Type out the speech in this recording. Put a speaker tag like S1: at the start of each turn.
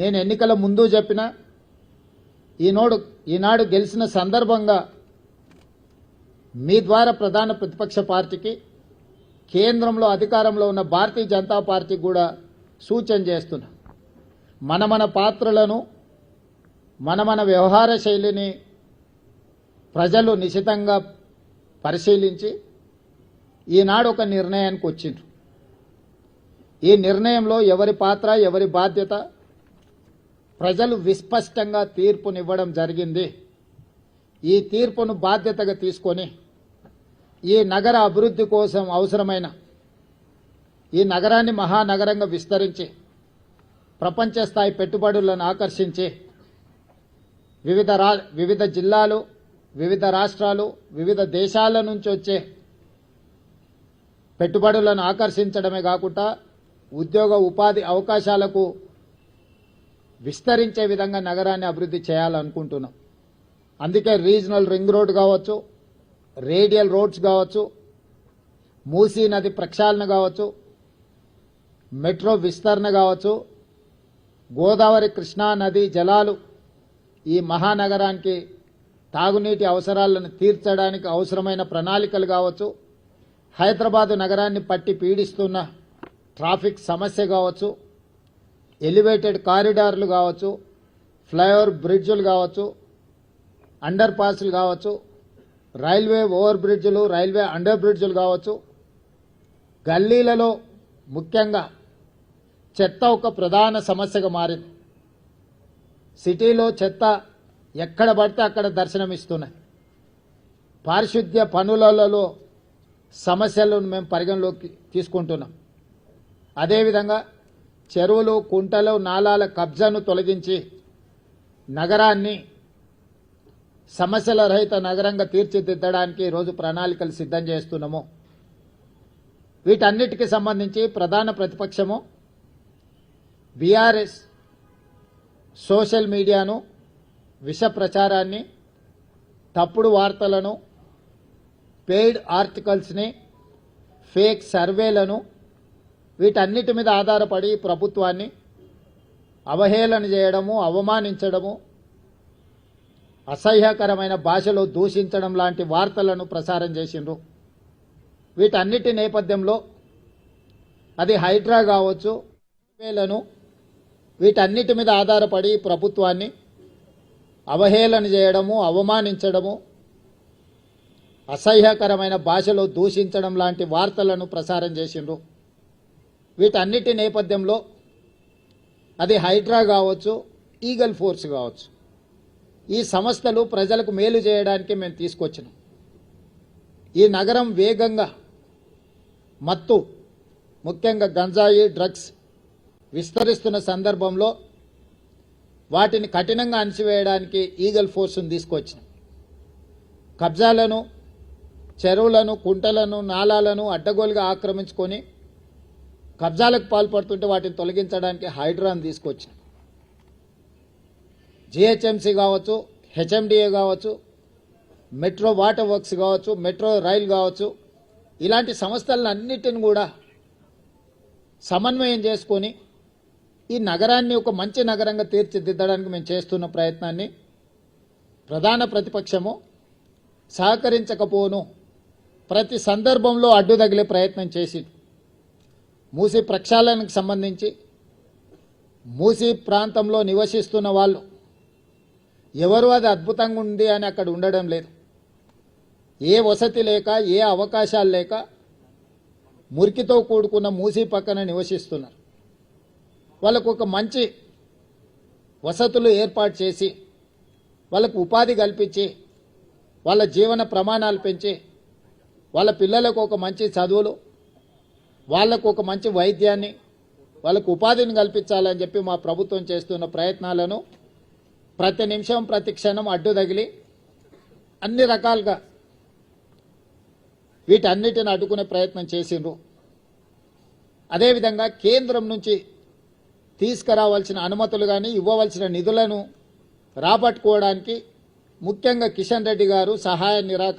S1: నేను ఎన్నికల ముందు చెప్పిన ఈనాడు ఈనాడు గెలిచిన సందర్భంగా మీ ద్వారా ప్రధాన ప్రతిపక్ష పార్టీకి కేంద్రంలో అధికారంలో ఉన్న భారతీయ జనతా పార్టీకి కూడా సూచన చేస్తున్నా. మన మన పాత్రలను మన మన వ్యవహార శైలిని ప్రజలు నిశితంగా పరిశీలించి ఈనాడు ఒక నిర్ణయానికి వచ్చిండ్రు. ఈ నిర్ణయంలో ఎవరి పాత్ర ఎవరి బాధ్యత ప్రజలు విస్పష్టంగా తీర్పునివ్వడం జరిగింది. ఈ తీర్పును బాధ్యతగా తీసుకొని ఈ నగర అభివృద్ధి కోసం అవసరమైన ఈ నగరాన్ని మహానగరంగా విస్తరించి ప్రపంచ స్థాయి పెట్టుబడులను ఆకర్షించి వివిధ రా వివిధ జిల్లాలు వివిధ రాష్ట్రాలు వివిధ దేశాల నుంచి వచ్చే పెట్టుబడులను ఆకర్షించడమే కాకుండా ఉద్యోగ ఉపాధి అవకాశాలకు విస్తరించే విధంగా నగరాన్ని అభివృద్ధి చేయాలనుకుంటున్నాం. అందుకే రీజనల్ రింగ్ రోడ్ కావచ్చు రేడియల్ రోడ్స్ కావచ్చు మూసీ నది ప్రక్షాళన కావచ్చు మెట్రో విస్తరణ కావచ్చు గోదావరి కృష్ణా నది జలాలు ఈ మహానగరానికి తాగునీటి అవసరాలను తీర్చడానికి అవసరమైన ప్రణాళికలు కావచ్చు హైదరాబాదు నగరాన్ని పట్టి పీడిస్తున్న ట్రాఫిక్ సమస్య కావచ్చు ఎలివేటెడ్ కారిడార్లు కావచ్చు ఫ్లైఓవర్ బ్రిడ్జులు కావచ్చు అండర్ పాస్లు కావచ్చు రైల్వే ఓవర్ బ్రిడ్జులు రైల్వే అండర్ బ్రిడ్జులు కావచ్చు. గల్లీలలో ముఖ్యంగా చెత్త ఒక ప్రధాన సమస్యగా మారింది. సిటీలో చెత్త ఎక్కడ పడితే అక్కడ దర్శనమిస్తున్నాయి. పారిశుద్ధ్య పనులలో సమస్యలను మేము పరిగణలోకి తీసుకుంటున్నాం. అదేవిధంగా చెరువులు కుంటలు నాలాల కబ్జాను తొలగించి నగరాన్ని సమస్యల రహిత నగరంగా తీర్చిదిద్దడానికి ఈరోజు ప్రణాళికలు సిద్ధం చేస్తున్నాము. వీటన్నిటికి సంబంధించి ప్రధాన ప్రతిపక్షము బీఆర్ఎస్ సోషల్ మీడియాను విష ప్రచారాన్ని తప్పుడు వార్తలను పెయిడ్ ఆర్టికల్స్ని ఫేక్ సర్వేలను వీటన్నిటి మీద ఆధారపడి ప్రభుత్వాన్ని అవహేళన చేయడము అవమానించడము అసహ్యకరమైన భాషలో దూషించడం లాంటి వార్తలను ప్రసారం చేసిండ్రు. వీటన్నిటి నేపథ్యంలో అది హైడ్రా కావచ్చు వేలను వీటన్నిటి మీద ఆధారపడి ప్రభుత్వాన్ని అవహేళన చేయడము అవమానించడము అసహ్యకరమైన భాషలో దూషించడం లాంటి వార్తలను ప్రసారం చేసిండ్రు. వీటన్నిటి నేపథ్యంలో అది హైడ్రా కావచ్చు ఈగల్ ఫోర్స్ కావచ్చు. ఈ సంస్థలు ప్రజలకు మేలు చేయడానికి మేము తీసుకొచ్చినాం. ఈ నగరం వేగంగా మత్తు ముఖ్యంగా గంజాయి డ్రగ్స్ విస్తరిస్తున్న సందర్భంలో వాటిని కఠినంగా అణిచివేయడానికి ఈగల్ ఫోర్స్ను తీసుకొచ్చినాం. కబ్జాలను చెరువులను కుంటలను నాలాలను అడ్డగోలుగా ఆక్రమించుకొని కబ్జాలకు పాల్పడుతుంటే వాటిని తొలగించడానికి హైడ్రాన్ తీసుకొచ్చాం జిహెచ్ఎంసీ కావచ్చు హెచ్ఎండిఏ కావచ్చు మెట్రో వాటర్ వర్క్స్ కావచ్చు మెట్రో రైల్ కావచ్చు ఇలాంటి సంస్థలన్నిటిని కూడా సమన్వయం చేసుకొని ఈ నగరాన్ని ఒక మంచి నగరంగా తీర్చిదిద్దడానికి మేము చేస్తున్న ప్రయత్నాన్ని ప్రధాన ప్రతిపక్షము సహకరించకపోను. ప్రతి సందర్భంలో అడ్డు తగిలే ప్రయత్నం చేసి మూసీ ప్రక్షాళనకు సంబంధించి మూసీ ప్రాంతంలో నివసిస్తున్న వాళ్ళు ఎవరు అది అద్భుతంగా ఉంది అని అక్కడ ఉండడం లేదు. ఏ వసతి లేక ఏ అవకాశాలు లేక మురికితో కూడుకున్న మూసీ పక్కన నివసిస్తున్నారు. వాళ్ళకు ఒక మంచి వసతులు ఏర్పాటు చేసి వాళ్ళకు ఉపాధి కల్పించి వాళ్ళ జీవన ప్రమాణాలు పెంచి వాళ్ళ పిల్లలకు ఒక మంచి చదువులు వాళ్ళకు ఒక మంచి వైద్యాన్ని వాళ్ళకు ఉపాధిని కల్పించాలని చెప్పి మా ప్రభుత్వం చేస్తున్న ప్రయత్నాలను ప్రతి నిమిషం ప్రతి క్షణం అడ్డు తగిలి అన్ని రకాలుగా వీటన్నిటిని అడ్డుకునే ప్రయత్నం చేసిండ్రు. అదేవిధంగా కేంద్రం నుంచి తీసుకురావాల్సిన అనుమతులు కానీ ఇవ్వవలసిన నిధులను రాబట్టుకోవడానికి ముఖ్యంగా కిషన్ రెడ్డి గారు సహాయ నిరాకరణ